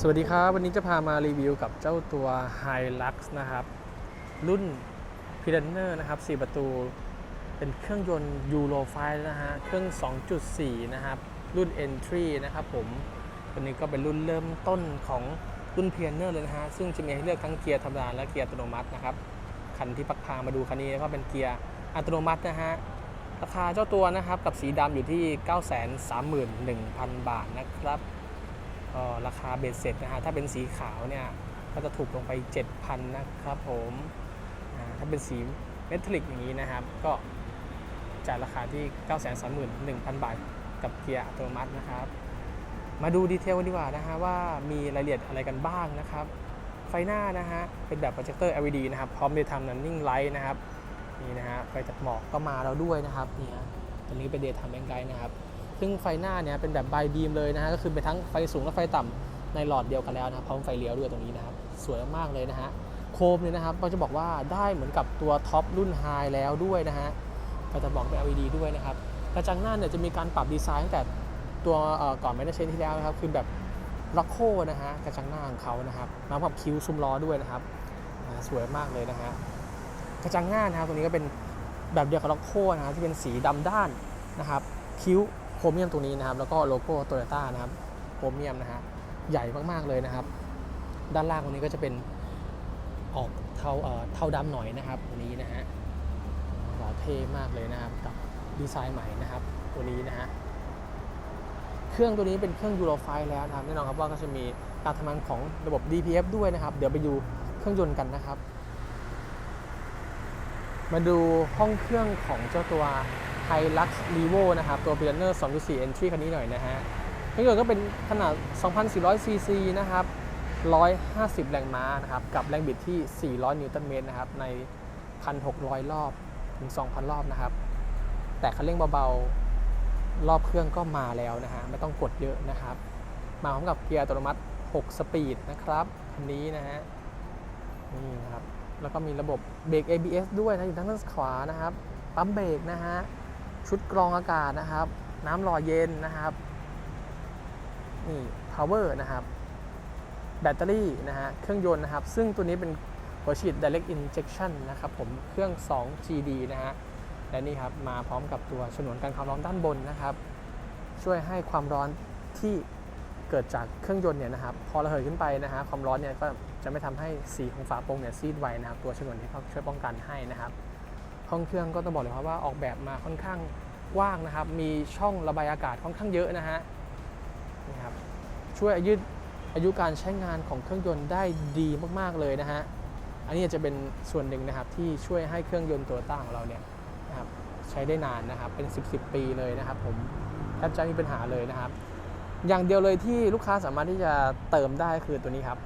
สวัสดีครับ วันนี้จะพามารีวิวกับเจ้าตัว Hilux นะครับ รุ่น p i l a n e r นะครับ 4 ประตู เป็นเครื่องยนต์ Euro 5นะฮะ เครื่อง 2.4 นะครับ รุ่น Entry นะครับผมตัวนี้ก็เป็นรุ่นเริ่มต้นของรุ่น p i l a n e r เลยนะฮะ ซึ่งจะมีให้เลือกทั้งเกียร์ธรรมดาและเกียร์อัตโนมัตินะครับ คันที่ปักพามาดูคันนี้ก็เป็นเกียร์อัตโนมัตินะฮะราคาเจ้าตัวนะครับกับสีดำอยู่ที่ 931,000 บาทนะครับ ราคาเบ็ดเสร็จนะฮะถ้าเป็นสีขาวเนี่ยก็จะถูกลงไป 7,000 นะครับผมถ้าเป็นสีเมทัลลิกอย่างนี้นะครับ ก็จ่ายราคาที่ 931,000 บาท กับเกียร์อัตโนมัตินะครับ มาดูดีเทลกันดีกว่านะฮะว่ามีรายละเอียดอะไรกันบ้างนะครับ ไฟหน้านะฮะเป็นแบบโปรเจคเตอร์ LED นะครับ พร้อมด้วยทำ running light นะครับนี่นะฮะไฟตัดหมอกก็มาแล้วด้วยนะครับนี่ฮะตัวนี้เป็น daytime back light นะครับ ซึ่งไฟหน้าเนี่ยเป็นแบบบบีมเลยนะฮะก็คือเป็นทั้งไฟสูงและไฟต่ำในหลอดเดียวกันแล้วนะครับพร้อมไฟเลี้ยวด้วยตรงนี้นะครับสวยมากเลยนะฮะโคมเนี่ยนะครับก็จะบอกว่าได้เหมือนกับตัวท็อปรุ่นไฮแล้วด้วยนะฮะก็จะบอกเป็น LED ด้วยนะครับกระจังหน้าเนี่ยจะมีการปรับดีไซน์ตั้งแต่ตัวก่อนไม่ได้เชนที่แล้วนะครับคือแบบล็อกโคนะฮะกระจังหน้าของเขานะครับมาพร้อมคิ้วซุ้มล้อด้วยนะครับสวยมากเลยนะฮะกระจังหน้านะครับตรงนี้ก็เป็นแบบเดียวกับล็อกโคนะฮะที่เป็นสีดำด้านนะครับคิ้ว รเมียมตรงนี้นะครับ แล้วก็โลโก้โตโยต้านะครับโครเมียมนะฮะใหญ่มากๆเลยนะครับ ด้านล่างตรงนี้ก็จะเป็นออกเทาเอ่อเทาดำหน่อยนะครับตัวนี้นะฮะหล่อเท่มากเลยนะครับกับดีไซน์ใหม่นะครับ ตัวนี้นะฮะเครื่องตัวนี้เป็นเครื่องยูโรไฟแล้วนะครับแน่นอนครับว่าก็จะมีการทำงานของระบบ DPF ด้วยนะครับ เดี๋ยวไปดูเครื่องยนต์กันนะครับ มาดูห้องเครื่องของเจ้าตัว Hilux Revo นะครับ ตัว p i l a n e r 2.4 Entry คันนี้หน่อยนะฮะเครื่องยนต์ก็เป็นขนาด 2,400 cc นะครับ 150 แรงม้านะครับ กับแรงบิดที่ 400 นิวตันเมตรนะครับ ใน 1,600 รอบถึง 2,000 รอบนะครับ แต่คันเร่งเบาๆ รอบเครื่องก็มาแล้วนะฮะ ไม่ต้องกดเยอะนะครับ มาพร้อมกับเกียร์อัตโนมัติ 6 สปีดนะครับคันนี้นะฮะ นี่นะครับ แล้วก็มีระบบเบรก ABS ด้วยนะอยู่ทางด้านขวานะครับ ปั๊มเบรกนะฮะ ชุดกรองอากาศนะครับ น้ำหล่อเย็นนะครับ นี่ power นะครับ แบตเตอรี่นะฮะ เครื่องยนต์นะครับ ซึ่งตัวนี้เป็นหัวฉีด direct injection นะครับผม เครื่อง 2 GD นะฮะ และนี่ครับ มาพร้อมกับตัวฉนวนกันความร้อนด้านบนนะครับ ช่วยให้ความร้อนที่เกิดจากเครื่องยนต์เนี่ยนะครับ พอระเหยขึ้นไปนะฮะ ความร้อนเนี่ยก็จะไม่ทำให้สีของฝาโปร่งเนี่ยซีดไวนะครับ ตัวฉนวนที่เขาช่วยป้องกันให้นะครับ ห้องเครื่องก็ต้องบอกเลยครับว่าออกแบบมาค่อนข้างกว้างนะครับ มีช่องระบายอากาศค่อนข้างเยอะนะฮะนี่ครับช่วยยืดอายุการใช้งานของเครื่องยนต์ได้ดีมากๆเลยนะฮะอันนี้จะเป็นส่วนหนึ่งนะครับที่ช่วยให้เครื่องยนต์ตัวต้าของเราเนี่ยนะครับใช้ได้นานนะครับเป็น 10 10ปีเลยนะครับ ผมแทบจะไม่มีปัญหาเลยนะครับ อย่างเดียวเลยที่ลูกค้าสามารถที่จะเติมได้คือตัวนี้ครับ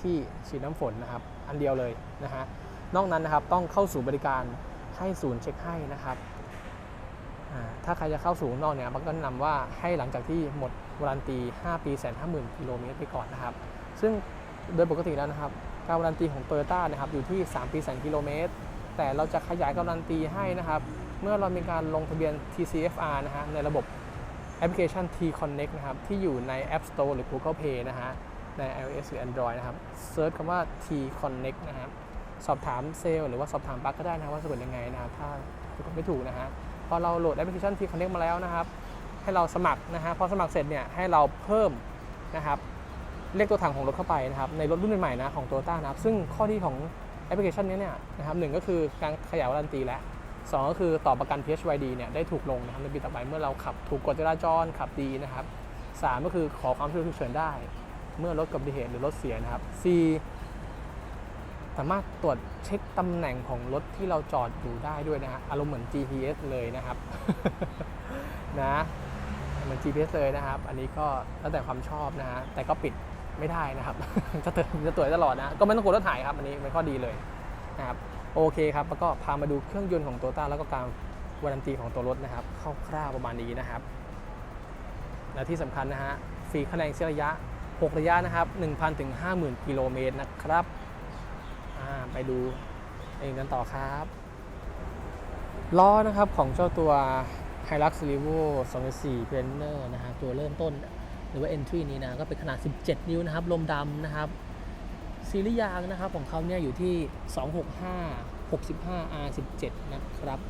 ที่ฉีดน้ำฝนนะครับ อันเดียวเลยนะฮะนอกนั้นนะครับต้องเข้าสู่บริการ ให้ศูนย์เช็คให้นะครับถ้าใครจะเข้าสู่นอกเนี่ยบักก็แนะนำว่าให้หลังจากที่หมดวารันตี 5 ปีแสนห้าหมื่นกิโลเมตรไปก่อนนะครับ ซึ่งโดยปกติแล้วนะครับการวารันตีของ t o y ยต้านะครับอยู่ที่ 3 ปีแสนกิโลเมตร แต่เราจะขยายการวารันตีให้นะครับ เมื่อเรามีการลงทะเบียน TCFR นะฮะในระบบแอปพลิเคชัน T Connect นะครับที่อยู่ใน App Store หรือ Google Play นะฮะใน iOS หรือ Android นะครับเซิร์ชคำว่า T Connect นะครับ สอบถามเซลล์หรือว่าสอบถามปลั๊กก็ได้นะว่าสะกดยังไงนะครับถ้าสะกดไม่ถูกนะฮะพอเราโหลดแอปพลิเคชันที่คอนเน c t มาแล้วนะครับ ให้เราสมัครนะฮะพอสมัครเสร็จเนี่ยให้เราเพิ่มนะครับเลขตัวถังของรถเข้าไปนะครับในรถรุ่นใหม่ๆนะของ t o y ต้านะครับซึ่งข้อดีของแอปพลิเคชันนี้เนี่ยนะครับหนึ่งก็คือการขยายวารันตีแล้วสองก็คือต่อประกัน PHYD เนี่ยได้ถูกลงนะครับในปีต่อไปเมื่อเราขับถูกกฎจราจรขับดีนะครับสามก็คือขอความช่วยเหลือฉุกเฉินได้ เมื่อรถเกิดอุบัติเหตุหรือรถเสียนะครับสี่ สามารถตรวจเช็คตำแหน่งของรถที่เราจอดอยู่ได้ด้วยนะฮะอารมณ์เหมือน GPS เลยนะครับ นะเหมือน GPS เลยนะครับ อันนี้ก็แล้วแต่ความชอบนะฮะแต่ก็ปิดไม่ได้นะครับ จะเตือนจะตรวจตลอดนะ ก็ไม่ต้องกดรถถ่ายครับอันนี้เป็นข้อดีเลยนะครับโอเคครับแล้วก็พามาดูเครื่องยนต์ของโตต้าแล้วก็การวารันตีของตัวรถนะครับคร่าวๆประมาณนี้นะครับ และที่สำคัญนะฮะฟรีคะแนนเสียระยะ 6 ระยะนะครับ 1,000ถึง50,000 กิโลเมตรนะครับ ไปดูเองกันต่อครับล้อนะครับของเจ้าตัว Hilux Revo 2.4 p l a n e r นะฮะตัวเริ่มต้นหรือว่า entry นี้นะก็เป็นขนาด 17 นิ้วนะครับลมดำนะครับซีรีส์ยางนะครับของเขาเนี่ยอยู่ที่ 265 65 R17 นะครับ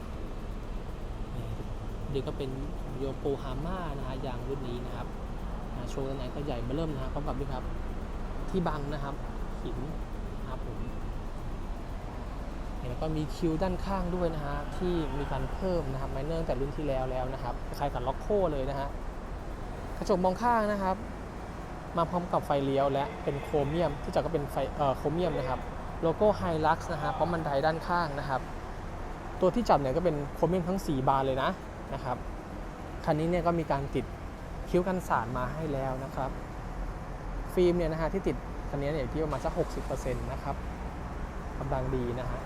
นี่ก็เป็นโยโกฮาม่านะฮะยางรุ่นนี้นะครับโชว์ตัวไหนก็ใหญ่มาเริ่มนะครับพร้อมกับด้วยครับ ที่บังนะครับหิน แล้วก็มีคิวด้านข้างด้วยนะฮะที่มีการเพิ่มนะครับไมเนอร์แต่รุ่นที่แล้วแล้วนะครับคล้ายกับล็อกโคเลยนะฮะกระจกมองข้างนะครับ มาพร้อมกับไฟเลี้ยวและเป็นโครเมียมที่จับก็เป็นไฟเอ่อโครเมียมนะครับโลโก้ไฮลักซ์นะฮะพร้อมบันไดด้านข้างนะครับ ตัวที่จับเนี่ยก็เป็นโครเมียมทั้ง 4 บานเลยนะนะครับคันนี้เนี่ยก็มีการติดคิ้วกันสาดมาให้แล้วนะครับ ฟิล์มเนี่ยนะฮะที่ติดคันนี้เนี่ยอยู่ที่ประมาณสัก 60%นะครับกำลังดีนะฮะ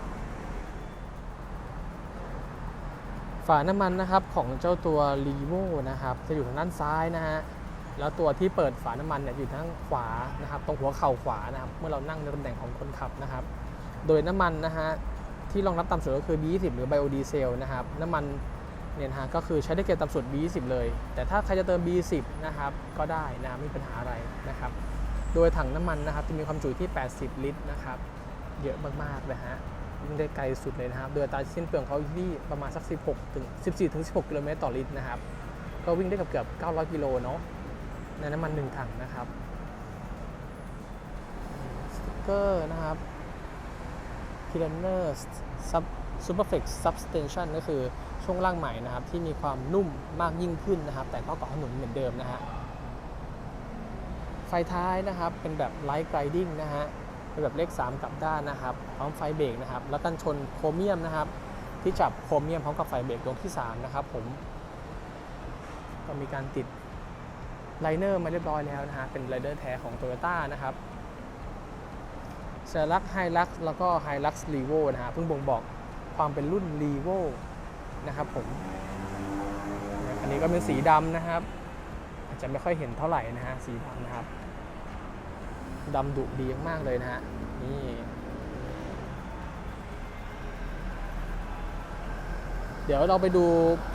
ฝาน้ำมันนะครับของเจ้าตัว r ีโวนะครับจะอยู่ทางด้านซ้ายนะฮะแล้วตัวที่เปิดฝาน้ำมันเนี่ยอยู่ทางขวานะครับ ตรงหัวเข่าขวานะครับ เมื่อเรานั่งในตำแหน่งของคนขับนะครับ โดยน้ำมันนะฮะที่รองรับต่ำสุดก็คือ B20 หรือไบโอดีเซลนะครับน้ำมันเนี่ยนะฮะก็คือใช้ได้เกณฑ์ต่ำสุด B20 เลย แต่ถ้าใครจะเติม B10 นะครับก็ได้นะไม่มีปัญหาอะไรนะครับ โดยถังน้ำมันนะครับจะมีความจุที่ 80 ลิตรนะครับ เยอะมากๆนะฮะ วิ่งได้ไกลสุดเลยนะครับ โดยอัตราสิ้นเปลืองเขาที่ประมาณสัก 16 ถึง 14 ถึง 16 กิโลเมตรต่อลิตรนะครับ ก็วิ่งได้กือบเกือบ 900 กิโลเนาะ ในน้ำมัน 1 ถังนะครับ สติ๊กเกอร์นะครับ p i l a n e r Sub Superflex Substation ก็คือช่วงล่างใหม่นะครับ ที่มีความนุ่มมากยิ่งขึ้นนะครับ แต่ก็เกาะถนนเหมือนเดิมนะฮะ ไฟท้ายนะครับ เป็นแบบไลท์ไกรดิ้งนะฮะ เป็นแบบเลข 3 กลับด้านนะครับ พร้อมไฟเบรกนะครับ แล้วกันชนโครเมียมนะครับ ที่จับโครเมียมพร้อมกับไฟเบรกดวงที่ 3 นะครับผม ก็มีการติดไลเนอร์มาเรียบร้อยแล้วนะฮะ เป็นไลเนอร์แท้ของ Toyota นะครับเซลักไฮลักแล้วก็ไฮลักรีโวนะฮะ เพิ่งบ่งบอกความเป็นรุ่นรีโวนะครับผม อันนี้ก็เป็นสีดำนะครับ อาจจะไม่ค่อยเห็นเท่าไหร่นะฮะ สีดำนะครับ ดำดุดีมากๆเลยนะฮะ นี่เดี๋ยวเราไปดู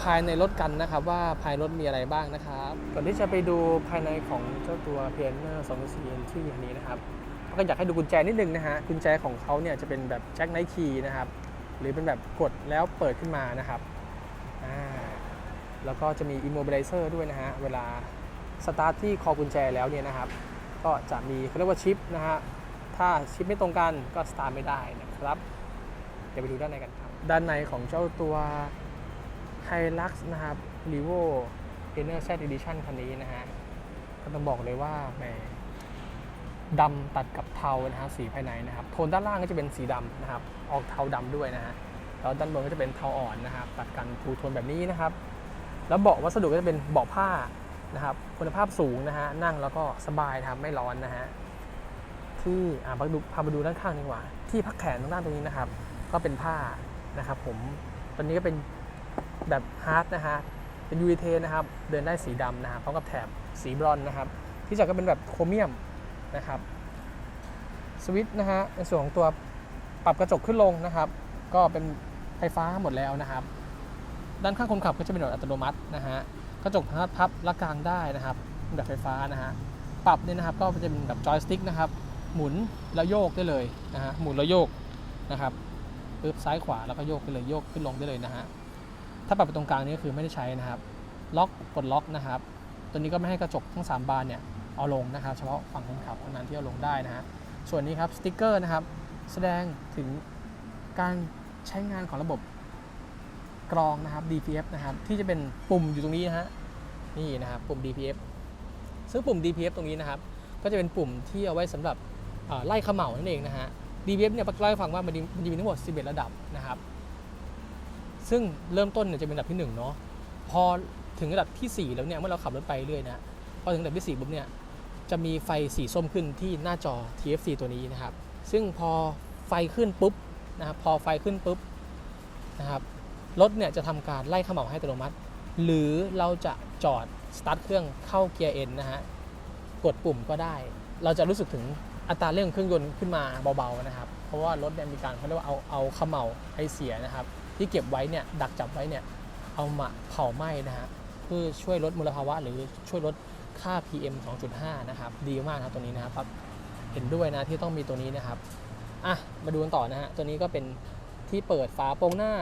ภายในรถกันนะครับ ว่าภายในรถมีอะไรบ้างนะครับ ก่อนที่จะไปดูภายในของเจ้าตัว p i a n e r 2 4ที่อันนี้นะครับก็อยากให้ดูกุญแจนิดนึงนะฮะกุญแจของเขาเนี่ยจะเป็นแบบแจ็คไนคีนะครับ หรือเป็นแบบกดแล้วเปิดขึ้นมานะครับแล้วก็จะมี immobilizer ด้วยนะฮะเวลาสตาร์ทที่คอกุญแจแล้วเนี่ยนะครับ ก็จะมีเขาเรียกว่าชิปนะฮะถ้าชิปไม่ตรงกันก็สตาร์ทไม่ได้นะครับ เดี๋ยวไปดูด้านในกันครับ ด้านในของเจ้าตัว Hilux นะครับ r e v o Inner Z Edition คันนี้นะฮะก็ต้องบอกเลยว่าแหมดำตัดกับเทานะฮะสีภายในนะครับ โทนด้านล่างก็จะเป็นสีดำนะครับ ออกเทาดำด้วยนะฮะแล้วด้านบนก็จะเป็นเทาอ่อนนะครับ ตัดกันทูโทนแบบนี้นะครับ แล้วเบาะวัสดุก็จะเป็นเบาะผ้า นะครับคุณภาพสูงนะฮะนั่งแล้วก็สบายครับไม่ร้อนนะฮะที่อ่าพามาดูด้านข้างดีกว่า ที่พักแขนตรงด้านตรงนี้นะครับ ก็เป็นผ้านะครับ ผมตอนนี้ก็เป็นแบบฮาร์ดนะฮะเป็นยูเทนนะครับเดินได้สีดำนะครับพร้อมกับแถบสีบรอนนะครับ ที่จัดก็เป็นแบบโครเมียมนะครับสวิตช์นะฮะในส่วนของตัวปรับกระจกขึ้นลงนะครับ ก็เป็นไฟฟ้าหมดแล้วนะครับ ด้านข้างคนขับก็จะเป็นแบบอัตโนมัตินะฮะ กระจกสามารถพับและกลางได้นะครับแบบไฟฟ้านะฮะปรับเนี่ยนะครับก็จะเป็นแบบจอยสติ๊กนะครับหมุนแล้วโยกได้เลยนะฮะหมุนแล้วโยกนะครับปึ๊บซ้ายขวาแล้วก็โยกไปเลยโยกขึ้นลงได้เลยนะฮะถ้าปรับไปตรงกลางนี่ก็คือไม่ได้ใช้นะครับ ล็อกกดล็อกนะครับ ตัวนี้ก็ไม่ให้กระจกทั้ง 3 บานเนี่ยเอาลงนะครับเฉพาะฝั่งคนขับเท่านั้นที่เอาลงได้นะฮะส่วนนี้ครับสติ๊กเกอร์นะครับแสดงถึงการใช้งานของระบบ กรองนะครับ DPF นะครับที่จะเป็นปุ่มอยู่ตรงนี้นะฮะนี่นะครับปุ่ม DPF ซึ่งปุ่ม DPF ตรงนี้นะครับ ก็จะเป็นปุ่มที่เอาไว้สำหรับเอ่อไล่เขม่านั่นเองนะฮะ DPF เนี่ยเล่าให้ฟังว่ามันมีมันจะมีทั้งหมด 11 ระดับนะครับ ซึ่งเริ่มต้นเนี่ยจะเป็นระดับที่1เนาะพอถึงระดับทีสี่ 4 แล้วเนี่ยเมื่อเราขับรถไปเรื่อยนะพอถึงระดับที่4ปุ๊บเนี่ยจะมีไฟสีส้มขึ้นที่หน้าจอ TFC ตัวนี้นะครับ ซึ่งพอไฟขึ้นปุ๊บนะครับพอไฟขึ้นปุ๊บนะครับ รถเนี่ยจะทำการไล่ขม่าให้อัตโนมัติ หรือเราจะจอดสตาร์ทเครื่องเข้าเกียร์เอ็นนะฮะกดปุ่มก็ได้ เราจะรู้สึกถึงอัตราเร่งเครื่องยนต์ขึ้นมาเบาๆนะครับ เพราะว่ารถเนี่ยมีการเขาเรียกว่าเอาเอาเขม่าไอเสียนะครับ ที่เก็บไว้เนี่ยดักจับไว้เนี่ยเอามาเผาไหม้นะฮะเพื่อช่วยลดมลภาวะ หรือช่วยลดค่า PM 2.5 นะครับ ดีมากนะครับตัวนี้นะครับเห็นด้วยนะที่ต้องมีตัวนี้นะครับอะมาดูกันต่อนะฮะตัวนี้ก็เป็นที่เปิดฝาโปรงหน้า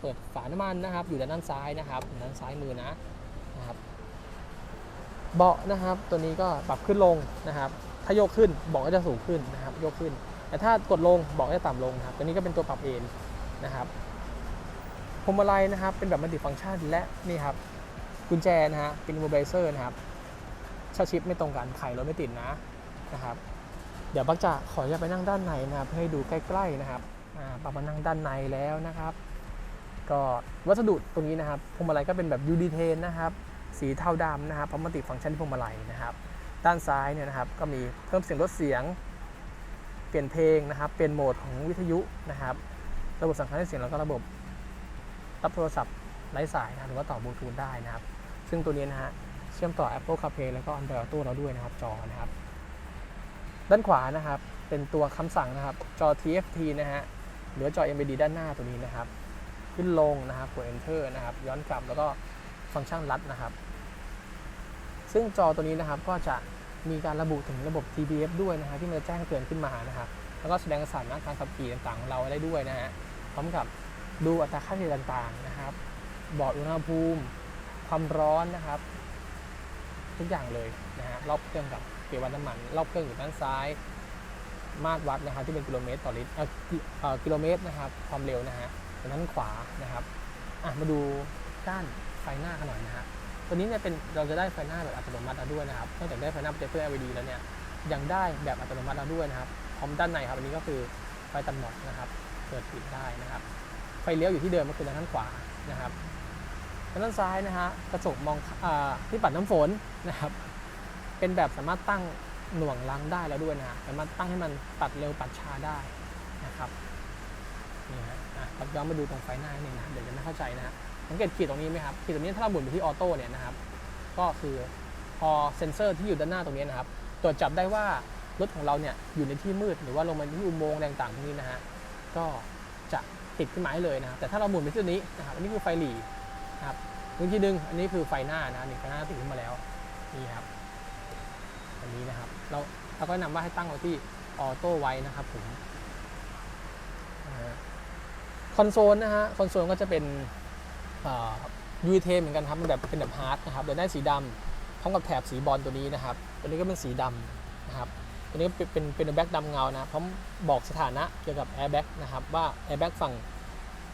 เปิดฝาน้ำมันนะครับ อยู่ด้านซ้ายนะครับ ด้านซ้ายมือนะนะครับ เบาะนะครับ ตัวนี้ก็ปรับขึ้นลงนะครับ ถ้าโยกขึ้นเบาะก็จะสูงขึ้นนะครับ โยกขึ้น แต่ถ้ากดลงเบาะจะต่ำลงนะครับ ตัวนี้ก็เป็นตัวปรับเอนนะครับพวงมาลัยนะครับ เป็นแบบมัลติฟังก์ชันและนี่ครับกุญแจนะฮะเป็น immobilizer นะครับชาชิปไม่ตรงกันไขรถไม่ติดนะนะครับ เดี๋ยวบักจะขอจะไปนั่งด้านในนะครับเพื่อให้ดูใกล้ๆนะครับอ่าปักมานั่งด้านในแล้วนะครับ ก็วัสดุตรงนี้นะครับพวงมาลัยก็เป็นแบบ UD 10นนะครับ สีเทาดำนะครับพร้อมมัลติฟังก์ชันที่พวงมาลัยนะครับ ด้านซ้ายเนี่ยนะครับก็มีเพิ่มเสียงลดเสียง เปลี่ยนเพลงนะครับ เปลี่ยนโหมดของวิทยุนะครับ ระบบสั่งการให้เสียงแล้วก็ระบบรับโทรศัพท์ไร้สายนะหรือว่าต่อบลูทูธได้นะครับ ซึ่งตัวนี้นะฮะเชื่อมต่อ Apple CarPlay แล้วก็ Android Auto เราด้วยนะครับจอนะครับ ด้านขวานะครับเป็นตัวคำสั่งนะครับจอ TFT นะฮะหรือจอ MBD ด้านหน้าตัวนี้นะครับ ขึ้นลงนะครับกด Enter นะครับ ย้อนกลับแล้วก็ฟังก์ชันลัดนะครับ ซึ่งจอตัวนี้นะครับก็จะมีการระบุถึงระบบ TBF ด้วยนะฮะที่มันจะแจ้งเตือนขึ้นมานะครับ แล้วก็แสดงสถานะการขับขี่ต่างๆของเราได้ด้วยนะฮะพร้อมกับดูอัตราค่าเฉลี่ยต่างๆนะครับ บอกอุณหภูมิ ความร้อนนะครับ ทุกอย่างเลยนะฮะรอบเครื่องกับเกียร์วัดน้ำมันรอบเครื่องอยู่ด้านซ้าย มาตรวัดนะครับที่เป็นกิโลเมตรต่อลิตรเอ่อกิโลเมตรนะครับ ความเร็วนะฮะ ด้านขวานะครับมาดูด้านไฟหน้ากันหน่อยนะฮะตัวนี้เนี่ยเป็นเราจะได้ไฟหน้าแบบอัตโนมัติแล้วด้วยนะครับนอกจากได้ไฟหน้าโปรเจคเตอ LED แล้วเนี่ยยังได้แบบอัตโนมัติแล้วด้วยนะครับพร้อมด้านในครับอันนี้ก็คือไฟตัดหมอกนะครับเปิดปิดได้นะครับ ไฟเลี้ยวอยู่ที่เดิมก็คือด้านขวานะครับด้านซ้ายนะฮะกระจกมองอที่ปัดน้ำฝนนะครับ เป็นแบบสามารถตั้งหน่วงล้างได้แล้วด้วยนะสามารถตั้งให้มันปัดเร็วปัดช้าได้นะครับนี่ฮะ เราย้อนมาดูตรงไฟหน้านิดนึงนะเดี๋ยวจะไม่เข้าใจนะฮะสังเกตขีดตรงนี้ไหมครับขีดตรงนี้ถ้าเราหมุนไปที่ออโต้เนี่ยนะครับก็คือพอเซ็นเซอร์ที่อยู่ด้านหน้าตรงนี้นะครับตรวจจับได้ว่ารถของเราเนี่ยอยู่ในที่มืดหรือว่าลงมาที่อุโมงค์ต่างๆตรงนี้นะฮะก็จะติดขึ้นมาให้เลยนะครับแต่ถ้าเราหมุนไปที่ตัวนี้นะครับอันนี้คือไฟหลีนะครับอีกทีหนึงอันนี้คือไฟหน้านะนี่ไฟหน้าติดขึ้นมาแล้วนี่ครับอันนี้นะครับเราเราก็นะนำว่าให้ตั้งไว้ที่ออโต้ไว้นะครับผมอ่า คอนโซลนะฮะคอนโซลก็จะเป็นยูเทเหมือนกันครับมันแบบเป็นแบบฮาร์ดนะครับโดยได้สีดำพร้อมกับแถบสีบอลตัวนี้นะครับ ตัวนี้ก็เป็นสีดำนะครับตัวนี้ก็เป็นเป็นเป็นแบ็กดำเงานะพร้อมบอกสถานะเกี่ยวกับแอร์แบ็กนะครับว่าแอร์แบ็กฝั่ง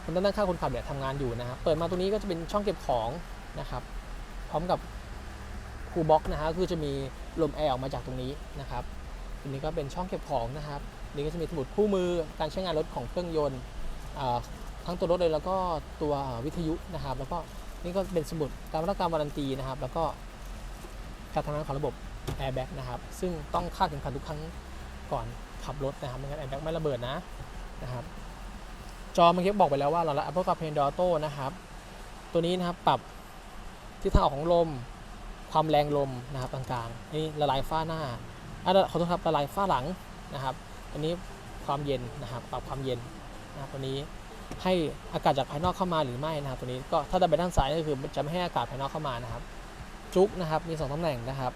คนด้านข้างคนขับเนี่ยทำงานอยู่นะครับเปิดมาตรงนี้ก็จะเป็นช่องเก็บของนะครับ พร้อมกับคูลบ็อกนะฮะคือจะมีลมแอร์ออกมาจากตรงนี้นะครับอันนี้ก็เป็นช่องเก็บของนะครับนนี้ก็จะมีสมุดคู่มือการใช้งานรถของเครื่องยนต์ ทั้งตัวรถเลยแล้วก็ตัววิทยุนะครับ แล้วก็นี่ก็เป็นสมุดการรับการวารันตีนะครับ แล้วก็การทำงานของระบบ airbag นะครับ ซึ่งต้องคาดเข็มขัดทุกครั้งก่อนขับรถนะครับไม่งั้น airbag ไม่ระเบิดนะนะครับ จอเมื่อกี้บอกไปแล้วว่าเราละ Apple CarPlay Android Auto นะครับ ตัวนี้นะครับปรับทิศทางออกของลม ความแรงลมนะครับต่างๆนี่ละลายฝ้าหน้าอะขอโทษครับละลายฝ้าหลังนะครับ อันนี้ความเย็นนะครับ ปรับความเย็น นะครับตัวนี้ให้อากาศจากภายนอกเข้ามาหรือไม่นะครับ ตัวนี้ก็ถ้าดันไปด้านซ้ายก็คือจะไม่ให้อากาศภายนอกเข้ามานะครับ จุกนะครับมี 2ตำแหน่งนะครับ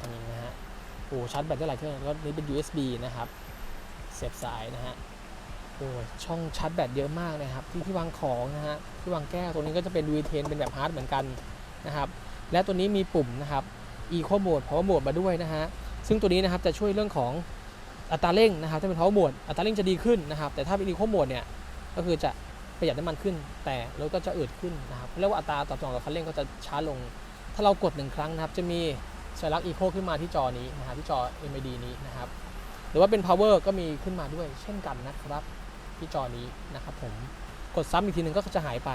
อันนี้นะฮะโอ้ชาร์จแบตได้หลายเครื่องแล้วนี้เป็น USB นะครับเสียบสายนะฮะโอ้ช่องชาร์จแบตเยอะมากนะครับ ที่ที่วางของนะฮะที่วางแก้วตัวนี้ก็จะเป็น v 10 เป็นแบบฮาร์ดเหมือนกันนะครับ และตัวนี้มีปุ่มนะครับ Eco Mode Power Mode มาด้วยนะฮะซึ่งตัวนี้นะครับจะช่วยเรื่องของ อัตราเร่งนะครับถ้าเป็น Power Mode อัตราเร่งจะดีขึ้นนะครับ แต่ถ้าเป็น Eco Mode เนี่ยก็คือจะประหยัดน้ำมันขึ้น แต่รถก็จะอืดขึ้นนะครับเรียกว่าอัตราต่อจองกับคันเร่งก็จะช้าลง ถ้าเรากดหนึ่งครั้งนะครับ จะมีสัญลักษณ์ Eco ขึ้นมาที่จอนี้นะครับที่จอ MID นี้นะครับ หรือว่าเป็น Power ก็มีขึ้นมาด้วย เช่นกันนะครับที่จอนี้นะครับผมกดซ้ำอีกทีหนึ่งก็จะหายไป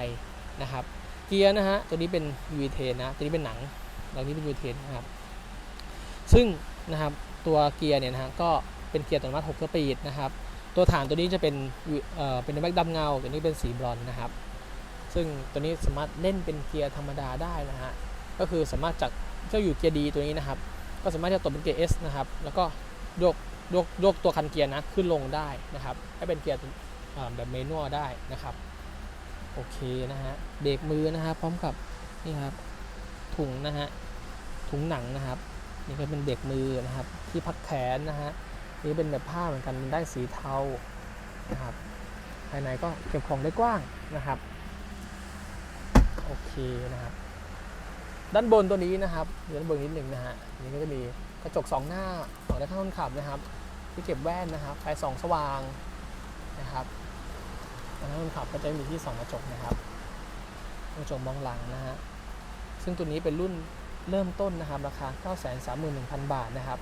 นะครับ เกียร์นะฮะตัวนี้เป็น u ีเทนนะตัวนี้เป็นหนังตัวนี้เป็น u ีเทนนะครับซึ่งนะครับตัวเกียร์เนี่ยนะฮะก็ เป็นเกียร์อัตโนมัติ6สปีดนะครับตัวฐานตัวนี้จะเป็นเป็นแบ็กดำเงา ตัวนี้เป็นสีบรอนนะครับ ซึ่งตัวนี้สามารถเล่นเป็นเกียร์ธรรมดาได้นะฮะก็คือสามารถจากเจ้าอยู่เกียร์ดีตัวนี้นะครับ ก็สามารถจะตบเป็นเกียร์ S นะครับ แล้วก็ยกยกยกตัวคันเกียร์นะขึ้นลงได้นะครับ ให้เป็นเกียร์แบบเมนวลได้นะครับ โอเคนะฮะเบรกมือนะฮะพร้อมกับนี่ครับถุงนะฮะถุงหนังนะครับ นี่ก็เป็นเด็กมือนะครับ ที่พักแขนนะฮะ นี่เป็นแบบผ้าเหมือนกันมันได้สีเทานะครับภายในก็เก็บของได้กว้างนะครับโอเคนะครับ ด้านบนตัวนี้นะครับด้านบนนิดหนึ่งนะฮะนี่ก็จะมีกระจกสองหน้าของด้านข้างคนขับนะครับที่เก็บแว่นนะครับไฟสองสว่างนะครับด้านข้างคนขับก็จะมีที่ส่องกระจกนะครับกระจกมองหลังนะฮะซึ่งตัวนี้เป็นรุ่นเริ่มต้นนะครับราคา 931,000 บาทนะครับ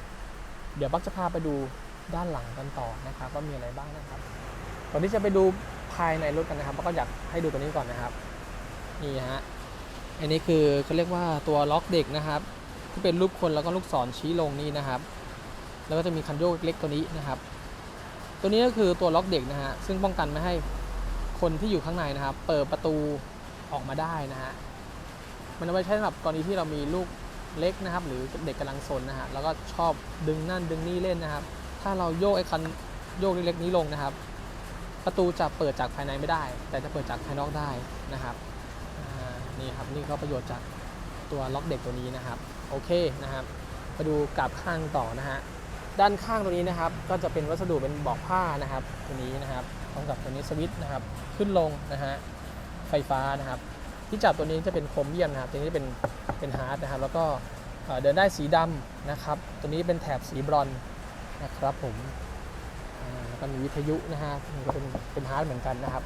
เดี๋ยวบักจะพาไปดู ด้านหลังกันต่อนะครับว่ามีอะไรบ้างนะครับก่อนที่จะไปดูภายในรถกันนะครับกก็อยากให้ดูตัวนี้ก่อนนะครับนี่ฮะอันนี้คือเขาเรียกว่าตัวล็อกเด็กนะครับ ที่เป็นรูปคนแล้วก็ลูกศรชี้ลงนี่นะครับ แล้วก็จะมีคันโยกเล็กตัวนี้นะครับ ตัวนี้ก็คือตัวล็อกเด็กนะฮะซึ่งป้องกันไม่ให้คนที่อยู่ข้างในนะครับ เปิดประตูออกมาได้นะฮะมันเอาไว้ใช้สำหรับกรณีที่เรามีลูกเล็กนะครับ หรือเด็กกำลังซนนะฮะแล้วก็ชอบดึงนั่นดึงนี่เล่นนะครับ ถ้าเราโยกไอ้คันโยกเล็กๆนี้ลงนะครับ ประตูจะเปิดจากภายในไม่ได้ แต่จะเปิดจากภายนอกได้นะครับนี่ครับนี่ก็ประโยชน์จากตัวล็อกเด็กตัวนี้นะครับโอเคนะครับมาดูกลับข้างต่อนะฮะด้านข้างตัวนี้นะครับ ก็จะเป็นวัสดุเป็นบอกผ้านะครับตัวนี้นะครับพร้อมกับตัวนี้สวิตช์นะครับขึ้นลงนะฮะไฟฟ้านะครับ ที่จับตัวนี้จะเป็นโครเมียมนะครับตัวนี้เป็นเป็นฮาร์ดนะครับแล้วก็เดินได้สีดำนะครับ ตัวนี้เป็นแถบสีบรอน นะครับผมอ่าแล้วก็มีวิทยุนะฮะนี่ก็เป็นเป็นฮาร์ดเหมือนกันนะครับ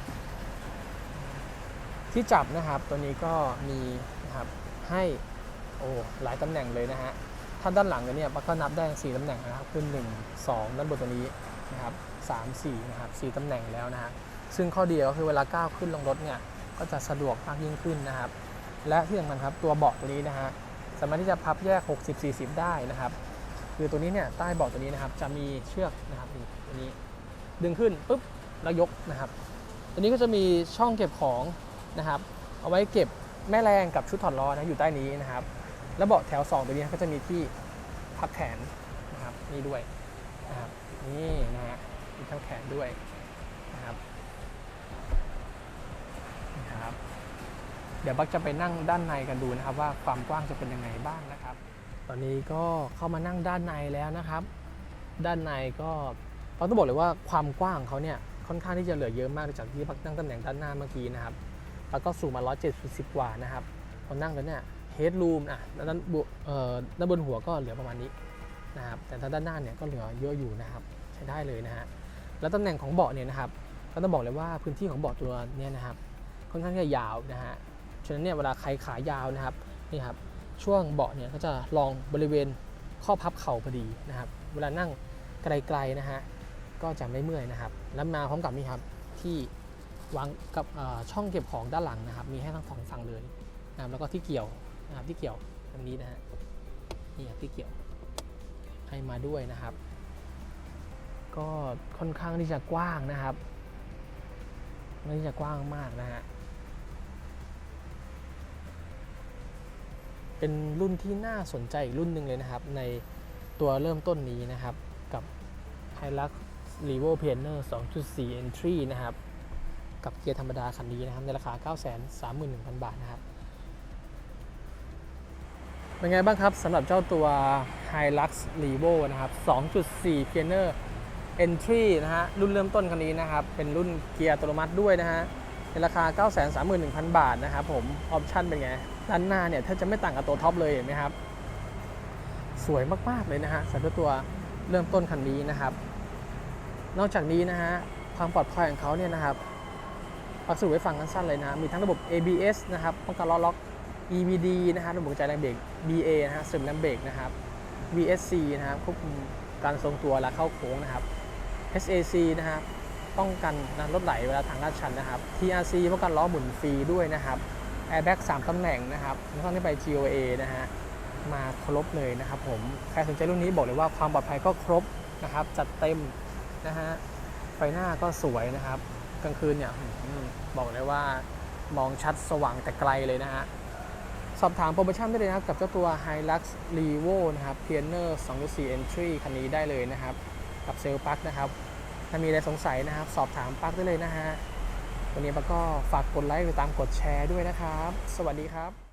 ที่จับนะครับตัวนี้ก็มีนะครับให้โอ้หลายตำแหน่งเลยนะฮะถ้าด้านหลังเนี่ยก็นับได้4ตำแหน่งนะครับคือ1 2ด้านบนตัวนี้นะครับ3 4นะครับ4ตำแหน่งแล้วนะฮะซึ่งข้อดีก็คือเวลาก้าวขึ้นลงรถเนี่ยก็จะสะดวกมากยิ่งขึ้นนะครับ และที่สำคัญครับตัวเบาะตัวนี้นะฮะสามารถที่จะพับแยก 60 40 ได้นะครับ คือตัวนี้เนี่ยใต้เบาะตัวนี้นะครับจะมีเชือกนะครับนี่ตัวนี้ดึงขึ้นปุ๊บแล้วยกนะครับ ตัวนี้ก็จะมีช่องเก็บของนะครับ เอาไว้เก็บแม่แรงกับชุดถอดล้อนะอยู่ใต้นี้นะครับ แล้วเบาะแถว 2 ตัวนี้ก็จะมีที่พับแขนนะครับนี่ด้วยนะครับนี่นะฮะมีพับแขนด้วยนะครับนะครับ เดี๋ยวบักจะไปนั่งด้านในกันดูนะครับ ว่าความกว้างจะเป็นยังไงบ้างนะครับ ตอนนี้ก็เข้ามานั่งด้านในแล้วนะครับ ด้านในก็เราต้องบอกเลยว่าความกว้างของเขาเนี่ยค่อนข้างที่จะเหลือเยอะมากจากที่พักนั่งตำแหน่งด้านหน้าเมื่อกี้นะครับ แล้วก็สูงมา 170 กว่านะครับพอนั่งแล้วเนี่ยเฮดรูมอะด้านบนด้านบนหัวก็เหลือประมาณนี้นะครับ แต่ถ้าด้านหน้าเนี่ยก็เหลือเยอะอยู่นะครับ ใช้ได้เลยนะฮะ แล้วตำแหน่งของเบาะเนี่ยนะครับ ก็ต้องบอกเลยว่าพื้นที่ของเบาะตัวเนี้นะครับ ค่อนข้างที่จะยาวนะฮะ ฉะนั้นเนี่ยเวลาใครขายาวนะครับ นี่ครับ ช่วงเบาะเนี่ยก็จะรองบริเวณข้อพับเข่าพอดีนะครับ เวลานั่งไกลๆนะฮะก็จะไม่เมื่อยนะครับ แล้วมาพร้อมกับนี่ครับที่วางกับช่องเก็บของด้านหลังนะครับ มีให้ทั้งสองฝั่งเลยนะครับแล้วก็ที่เกี่ยวนะครับที่เกี่ยวตรงนี้นะฮะนี่ครับที่เกี่ยวให้มาด้วยนะครับ ก็ค่อนข้างที่จะกว้างนะครับค่อนข้างที่จะกว้างมากนะฮะ เป็นรุ่นที่น่าสนใจอีกรุ่นหนึ่งเลยนะครับ ในตัวเริ่มต้นนี้นะครับ กับ Hilux Revo Pioneer 2.4 Entry นะครับ กับเกียร์ธรรมดาคันนี้นะครับ ในราคา 931,000 บาทนะครับ เป็นไงบ้างครับสำหรับเจ้าตัว Hilux Revo นะครับ 2.4 Pioneer Entry นะฮะรุ่นเริ่มต้นคันนี้นะครับ เป็นรุ่นเกียร์อัตโนมัติด้วยนะฮะในราคา 931,000 บาทนะครับผม ออปชั่นเป็นไง ด้านหน้าเนี่ยถ้าจะไม่ต่างกับตัวท็อปเลยเห็นไหมครับ สวยมากๆเลยนะฮะสำหรับตัวเริ่มต้นคันนี้นะครับ นอกจากนี้นะฮะความปลอดภัยของเขาเนี่ยนะครับปักสรุปไว้ฟังกันสั้นเลยนะ มีทั้งระบบ ABS นะครับป้องกันล้อล็อก EBD นะฮะระบบกระจายแรงเบรก BA นะฮะเสริมแรงเบรกนะครับ VSC นะครับควบคุมการทรงตัวและเข้าโค้งนะครับ SAC นะครับป้องกันนะรถไหลเวลาทางลาดชันนะครับ TRC ป้องกันล้อหมุนฟรีด้วยนะครับ Airbag 3ตำแหน่งนะครับแล้วก็นี่ไป GOA นะฮะมาครบเลยนะครับผมใครสนใจรุ่นนี้บอกเลยว่าความปลอดภัยก็ครบนะครับ จัดเต็มนะฮะไฟหน้าก็สวยนะครับ กลางคืนเนี่ยบอกเลยว่ามองชัดสว่างแต่ไกลเลยนะฮะสอบถามโปรโมชั่นได้เลยนะครับ กับเจ้าตัว Hilux Revo นะครับ Pioneer 2.4 Entry คันนี้ได้เลยนะครับ กับเซลล์ปักนะครับ ถ้ามีอะไรสงสัยนะครับ สอบถามปักได้เลยนะฮะ วันนี้ปกก็ฝากกดไลค์หรือตามกดแชร์ด้วยนะครับ สวัสดีครับ